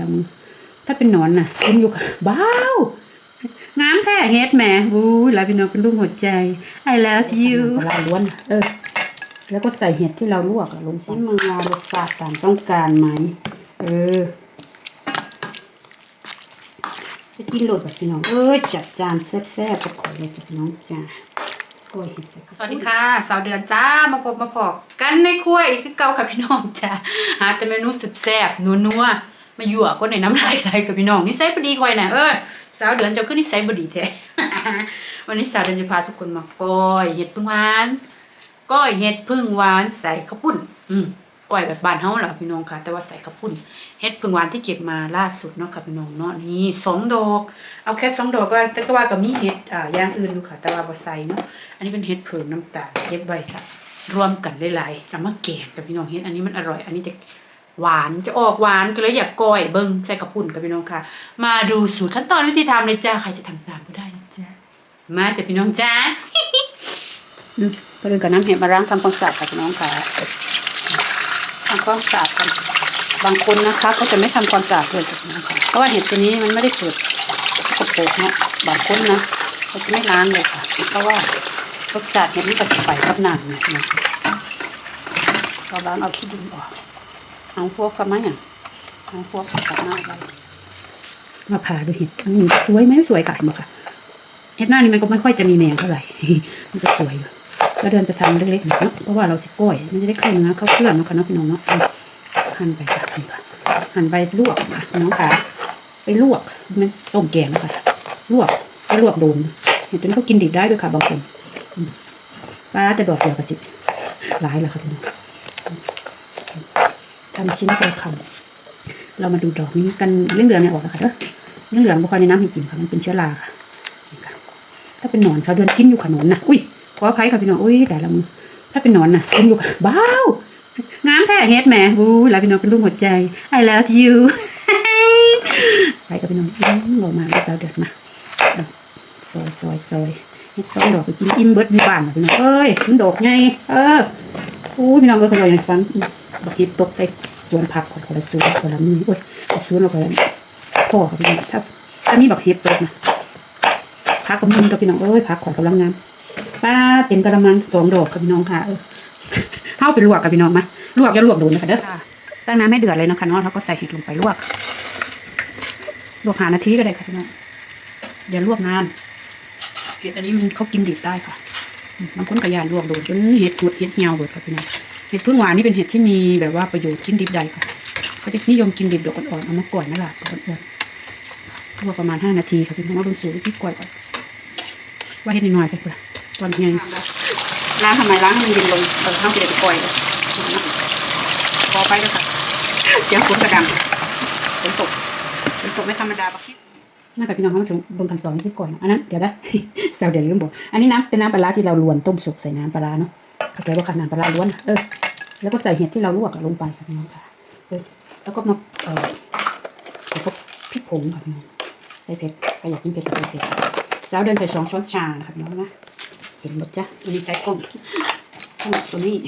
ละมือถ้าเป็นหนอนน่ะกินอยู่ค่ะบ้าวงามแท้เฮ็ดแหมอู้ยแล้วพี่น้องเป็นรูปหัวใจ I love you ปลาล้วนเออแล้วก็ใส่เห็ดที่เราลวกอะลงซิมืองารสชาติตามต้องการไหมเออจะกินโหลดแบบพี่น้อง เอ้ยจัดจานแซ่บๆกับขอเลยจ้ะพี่น้องจ้าก้อยเห็ดใส่ข้าวสวัสดีค่ะสาวเดือนจ้ามาพบมาพอกกันในครัวอีกคือเก่าค่ะพี่น้องจ้าหาแต่เมนูแซ่บๆนัวๆ มายั่วก็ในน้ำลายไหลกับพี่น้องนิสัยบดีคอยนะเออสาวเดือนเจ้าขึ้นนิสัยบดีแท้วันนี้สาวเดือนจะพาทุกคนมาก้อยเห็ดพึ่งหวานก้อยเห็ดพึ่งหวานใส่ข้าวปุ้น อืมก้อยแบบบานเฮาล่ะพี่น้องค่ะ แต่ว่าใส่ข้าวปุ้นเห็ดพึ่งหวานที่เก็บมาล่าสุดเนาะค่ะพี่น้องเนาะนี่สองดอกเอาแค่สองดอกก็แต่ก็ว่าก็มีเห็ดอ่าอย่างอื่นอยู่ค่ะ แต่ว่าบ่ใส่เนาะอันนี้เป็นเห็ดเผือกน้ำตาลเก็บไว้ค่ะรวมกันหลายๆจะมาแกงกับพี่น้องเห็ดอันนี้มันอร่อย อันนี้จะ หวานจะออกหวานก็เลยอยากก้อยเบิ้งใส่กระปุ่นกับพี่น้องค่ะ มาดูสูตรขั้นตอนวิธีทำเลยจ้าใครจะทำตามก็ได้นะจ้ามาจะพี่น้องจ้าอืมก็เลยกับน้ำเห็ดมาล้างทำความสะอาดค่ะพี่น้องค่ะทำความสะอาดกันบางคนนะคะเขาจะไม่ทำความสะอาดเลยจ้ะพี่น้องค่ะเพราะว่าเห็ดตัวนี้มันไม่ได้เกิดสกปรกเนาะบางคนนะเขาจะไม่ล้างเลยค่ะเพราะว่ารสชาติเห็ดมันก็จะไปกับน้ำเนี่ยเราล้างเอาขี้ดินออก เอาพวกกันไหมอะเอาพวกกับหน้าไปมาผ่าดูเห็ดอันนี้สวยไหมสวยค่ะเห็นไหมค่ะเห็ดหน้านี่มันก็ไม่ค่อยจะมีแมงเท่าไหร่มันก็สวยอยู่แล้วเดินจะทำเล็กๆหน่อยเนาะเพราะว่าเราสิก้อยมันจะได้เข้าเนื้อเข้าเครื่องเนาะค่ะเนาะพี่น้องเนาะหั่นไปค่ะนี่ค่ะหั่นไปลวกค่ะน้องค่ะไปลวกมันต้มแกงนะคะลวกไปลวกโดนเห็นจนเขากินดิบได้ด้วยค่ะบางคนป้าจะดอกเดียวกับสิหลายแล้วค่ะพี่น้อง ทำชิ้นพอคำเรามาดูดอกนี้กันเรื่องเหลืองเนี่ยออกแล้วค่ะเด้อเรื่องเหลืองบุคคลในน้ำให้กินค่ะมันเป็นเชื้อราค่ะถ้าเป็นหนอนเขาเดินกินอยู่ขนนนะอุ้ยขออภัยค่ะพี่น้องอุ้ยแต่ละมือถ้าเป็นหนอนน่ะกินอยู่ค่ะบ้าวงามแท้เฮ็ดแหมอุ้ยแล้วพี่น้องเป็นรูปหัวใจ I love you ไปกับพี่น้องอื้อเรามาสาวเดือดมาซอยซอยซอยให้ซอยดอกไปกินอิ่มเบิดบ้านนะพี่น้องเอ้ยมันดอกไงเออ อุ้พี่น้องเอ้ยคนเราอย่างฟังอื้อดอกเห็ดตกใส่สวนผักคนละสวนคนละมือโอ้ยสวนเราคนละพ่อค่ะพี่น้องถ้าถ้ามีบักเห็ดตกนะพักกับมันกับพี่น้องเอ้ยพักขวัญกำลังงามป้าเต็มกระมังสองดอกกับพี่น้องค่ะเออเข้าไปลวกกับพี่น้องมาลวกอย่าลวกโดนนะคะเด้อตั้งน้ำให้เดือดเลยนะคะเนาะแล้วก็ใส่เห็ดลงไปลวกลวกหานาทีก็ได้ค่ะพี่น้องอย่าลวกนานเห็ดอันนี้มันเขากินดิบได้ค่ะ บางคนก็ยานลวกโดนจนเห็ดหมดเห็ดเหี่ยวหมดค่ะพี่น้องเห็ดพึ่งหวานนี่เป็นเห็ดที่มีแบบว่าประโยชน์กินดิบได้ค่ะเขาจะนิยมกินดิบดอกอ่อนๆเอามาก่อยนั่นแหละดอกอ่อนๆลวประมาณห้านาทีค่ะพี่น้องเอาลงสู่ที่ก่อยก่อนว่าให้หน่อยๆไปเพื่อตอนไงล้างทำไมล้างให้มันเย็นลงเออห้ามเปลี่ยนไปปล่อยเลยพอไปแล้วค่ะเสียงฝนกระดังฝนตกฝนตกไม่ธรรมดาปะคิด น่ากับพี่น้องเขามาถึงบนขั้นตอนที่ก่อนอันนั้นเดี๋ยวนะแซวเดี๋ยวลืมบอกอันนี้น้ำเป็นน้ำปลาที่เราลวนต้มสุกใส่น้ำปลาเนาะเข้าใจว่าขนาดปลาร้าล้วนเออแล้วก็ใส่เห็ดที่เราลวกลงไปค่ะพี่น้องค่ะเออแล้วก็มาเออแล้วก็พริกผงค่ะพี่น้องใส่เผ็ดใครอยากกินเผ็ดก็ใส่เผ็ดสาวเดินใส่สองช้อนชานะครับน้องนะเห็นหมดจ้ะอันนี้ใช้กล้องกล้องโซนี่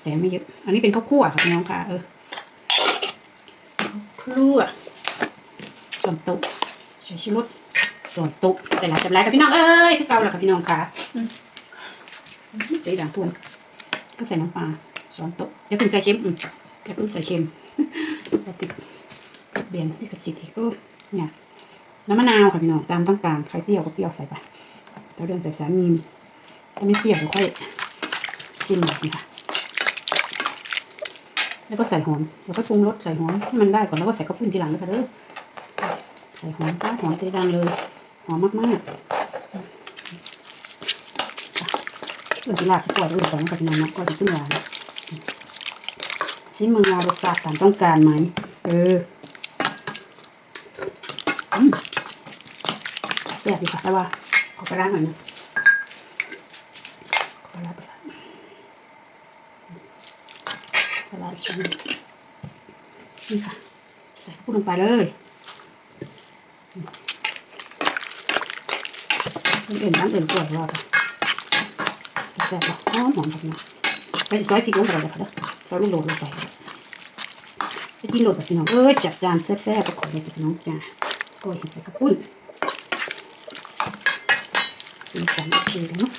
แสงไม่เยอะอันนี้เป็นข้าวคั่วครับน้องค่ะเออข้าวคั่วส่วนโต๊ ใส่ชิรสส่วนโต๊ะใส่หลายจับหลายกับพี่น้องเอ้ยเก่าแล้วกับพี่น้องค่ะใส่ด่างทวนก็ใส่น้ำปลาช้อนโต๊ะอย่าเพิ่งใส่เค็มอืมอย่าเพิ่งใส่เค็มติดเบียนที่กระสีทีก็เนี่ยน้ำมะนาวค่ะพี่น้องตามต้องการใครเปรี้ยวก็เปรี้ยวใส่ไปเราเรื่องใส่สามีถ้าไม่เปรี้ยวเดี๋ยวค่อยชิมหน่อยค่ะแล้วก็ใส่หอมแล้วก็ปรุงรสใส่หอมให้มันได้ก่อนแล้วก็ใส่ข้าวปุ้นทีหลังนะคะเด้อ ส่หอมป้าหอมตีดังเลย หอมมากๆเออสิลาบสิปล่อยด้วยก่อนกับน้องก็จะขึ้นหวานชิมมืองารสาติตามต้องการไหมเออแซ่บดีค่ะแต่ว่าขอไปร้านหน่อยนะขอร้านไปร้านขอร้านชิ้นนี่ค่ะ ใส่ข้าวปุ้นลงไปเลย อื่นน้ำเอื่นกล้วยรอดแซ่บหอหมหอมแบบนี้ไปซอยพริกลงไปเลยค่ะเด้อซอยลูกโดดลงไปกินโดดแบบพี่น้องเอ้ยจัดจานแซ่บๆประกอบเลยจ้ะพี่น้องจ้าก็เห็นใส่กระปุ้นสีสันโอเคเลยเนาะ